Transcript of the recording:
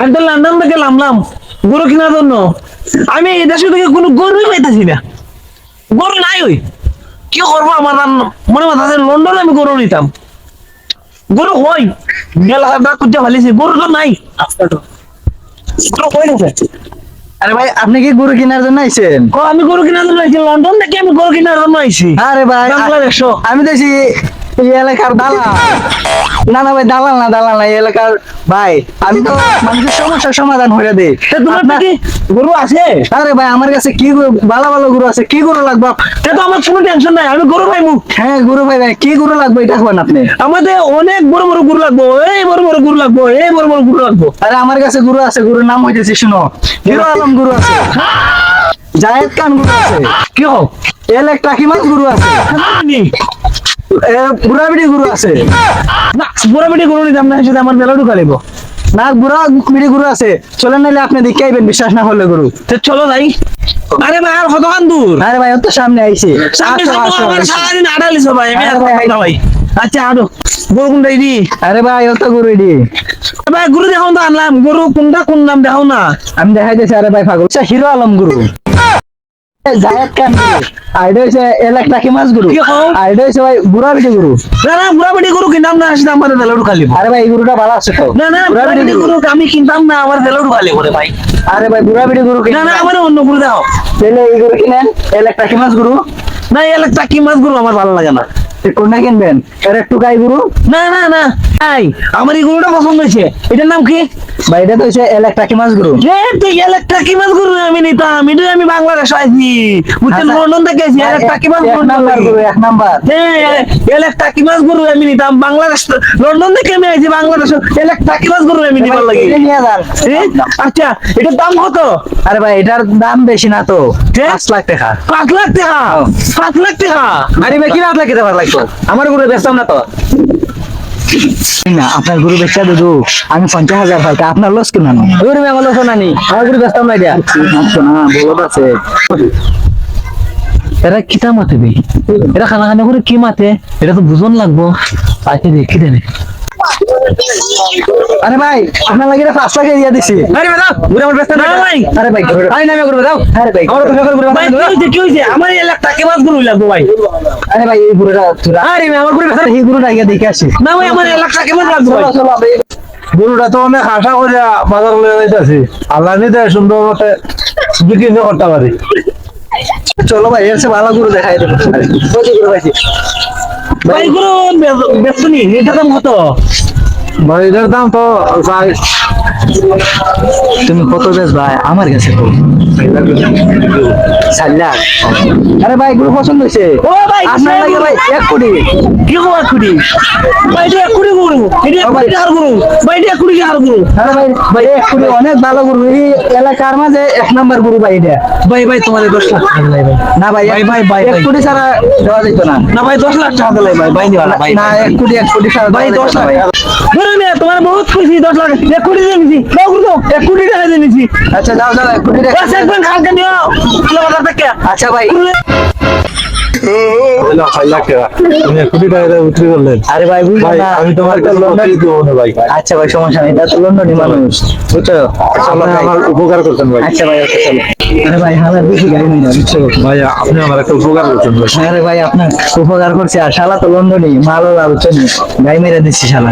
আমি তো লন্ডন থেকে নামলাম গরু কেনার জন্য। আমি এই দেশে থেকে কোনো গরুই পাইতেছি না। গরু নাই ওই। কি করব আমার মনে মাথাতে লন্ডনে আমি গরু নিতাম। গরু হই হাজার খুঁজে ভালিছি গরু তো নাই। আরে ভাই আপনি কি গরু কেনার জন্য আইছেন? আমি গরু কেনার জন্য আইছি। লন্ডন থেকে আমি গরু কেনার জন্য আইছি। আরে ভাই বাংলাদেশও। আমি দেখছি এই এলাকার দালাল। না না ভাই দালাল না দালাল না এই এলাকার ভাই। আমি তো মানুষের সমস্যার সমাধান হয়ে দিই। তা তোমার গরু আছে? আরে ভাই আমার কাছে কি ভালো ভালো গরু আছে কি গরু লাগবে? আপ- তো আমার কোনো টেনশন নাই আমি গরু পাইমু হ্যাঁ গরু ভাই ভাই কি গরু লাগবে এটা খাবেন আপনি? আমাদের অনেক বড় বড় গরু লাগবো এই বড় বড় গরু লাগবো এই বড় বড় গরু লাগবো। আরে আমার কাছে গরু আছে গরুর নাম হইতেছে শুনো হিরো আলম গরু আছে জায়েদ খান গরু আছে কি হোক এলেক টাকি মাছ গরু আছে। এ, গরু আছে। না বড় বেটি গরু নিতাম না সেটা আমার মেলা ঢুকা না বুড়া বিড়ি গরু আছে। চলেন নাইলে আপনি দেখে আইবেন বিশ্বাস না হলে গরু তো চলো যাই। আরে ভাই আর কতক্ষণ দূর আরে ভাই তো সামনে আইছে। সারাদিন আড়ালিস ভাই আমি ভাই, আচ্ছা আরও গরু কোনটা দি? আরে ভাই ও তো গরু এডি ভাই গরু দেখাও তো আনলাম। গরু কোনটা কোন নাম দেখাও না? আমি দেখাইতেছি আরে ভাই পাগল। আচ্ছা হিরো আলম গুরু জায়েদ খান আইডা হইছে এলাক টাকি মাছ গুরু? কি কও? আইডা হইছে ভাই বুড়া বিড়ি গুরু। না না বুড়া বেটি গরু কিনতাম না সেটা আমার মেলা ঢুকা আরে ভাই এই গরুটা ভালো আছে তো। না না বুড়া বিটি গরু। আমি কিনতাম না আমার মেলা খালি লাগবো ভাই। আরে ভাই বুড়া বিড়ি গুরু কিনা না আমার অন্য গরু তাহলে এই গরু কিনেন এলাক টাকি মাছ গুরু? না এলাকা মাছ গরু আমার ভালো লাগে না। কোনটা কিনবেন? এর একটু গাই গুরু? না না না। এই আমার এই গরুটা পছন্দ হয়েছে। এটার নাম কি? ভাই এটা তো এলাক টাকি মাছ গুরু। তুই এলাকা মাছ গরু আমি নিতাম এটা আমি বাংলাদেশ আইছি বুঝছেন আচ্ছা। লন্ডন থেকে আইছি এলাকা কি মাছ গরু নাম্বার গুরু এক নাম্বার। এলাকা মাছ গরু আমি নিতাম বাংলাদেশ লন্ডন থেকে আমি আইছি বাংলাদেশ এলাকা মাছ গরু আমি নিবার লাগে? আচ্ছা এটার দাম কত? আরে ভাই এটার দাম বেশি না তো? পাঁচ লাখ টাকা। পাঁচ লাখ টাকা? পাঁচ লাখ টাকা? আরে ভাই কি পাঁচ লাখ টাকা আমার গরু বেচতাম না তো। না আপনার গরু বেচা দুদু আমি পঞ্চাশ হাজার পাই তা আপনার লস কিনা গরু আমার লস না নি। আমার গরু বেচতাম না এটা না বলো আছে। এরা কিতা মাতে বে? এরা খানা খানা করে কি মাতে? এটা তো বুঝন লাগবো। আছে দেখি দেবে আরে ভাই আপনার লাগে এটা পাঁচ লাখ দিয়ে দিছি। আরে ভাই দাও গরু আমার বেচতাম না ভাই। আরে ভাই গরু আরে না গরু দাও আরে ভাই আমার তো গরু ভাই কি হয়েছে কি হয়েছে আমার এলাকা কি মাছ গরু লাগবো ভাই। আরে ভাই এই গরুটা তোরা আরে ভাই আমার গরু বেচা এই গরুটা আগে দেখে আসি। না ভাই আমার এলাকা কি মাছ লাগবো ভাই। চলো ভাই গরুটা তো অনেক আশা করে বাজার লয়ে যাইতেছি। আল্লাহ নিতে সুন্দর মতে বিক্রি করতে পারি। চলো ভাই এর চেয়ে ভালো গরু দেখাই দেবো। গরু পাইছি ভাই গরু ব্যস্ত নি এটা দাম কত? ভাই এটার দাম তো প্রায় তুমি কত বেশ ভাই আমার কাছে তো। চার লাখ। আরে ভাই এগুলো পছন্দ হয়েছে। ও ভাই আপনার লাগে ভাই এক কোটি। কি খবর এক কোটি? ভাই এটা এক কোটি গরু। এটা এক কোটি টাকার গরু। ভাই এটা এক কোটি টাকার গরু। আরে ভাই ভাই এক কোটি অনেক ভালো গরু। এই এলাকার মাঝে এক নাম্বার গরু ভাই এটা। ভাই ভাই তোমার দশ লাখ টাকা ভাই। না ভাই ভাই, ভাই, ভাই, এক কোটি ছাড়া দেওয়া যেত না। না ভাই দশ লাখ টাকা দিলাই ভাই। ভাই না এক কোটি এক কোটি ছাড়া ভাই দশ লাখ। ভাই। বহুত খুশি দশ লাখ। এক কোটি দিয়ে নিছি। দাও করে এক কোটি টাকা দিয়ে নিছি। আচ্ছা এক কোটি টাকা- বাস একবার খালকে নিও। থেকে। আচ্ছা ভাই। আরে ভাই না। আমি তোমার না ভাই। আচ্ছা ভাই সমস্যা নেই। তো লন্ডনী মানুষ। বুঝছ? চলো আমার উপকার করছেন ভাই। আচ্ছা ভাই চলো। আরে ভাই হাজার বেশি গাড়ি নেই না বুঝছ? ভাই আপনি আমার একটা উপকার করছেন ভাই। আরে ভাই আপনার উপকার করছে। আর শালা তো লন্ডনই। মালও লাভ গাড়ি মেরে দিচ্ছি শালা।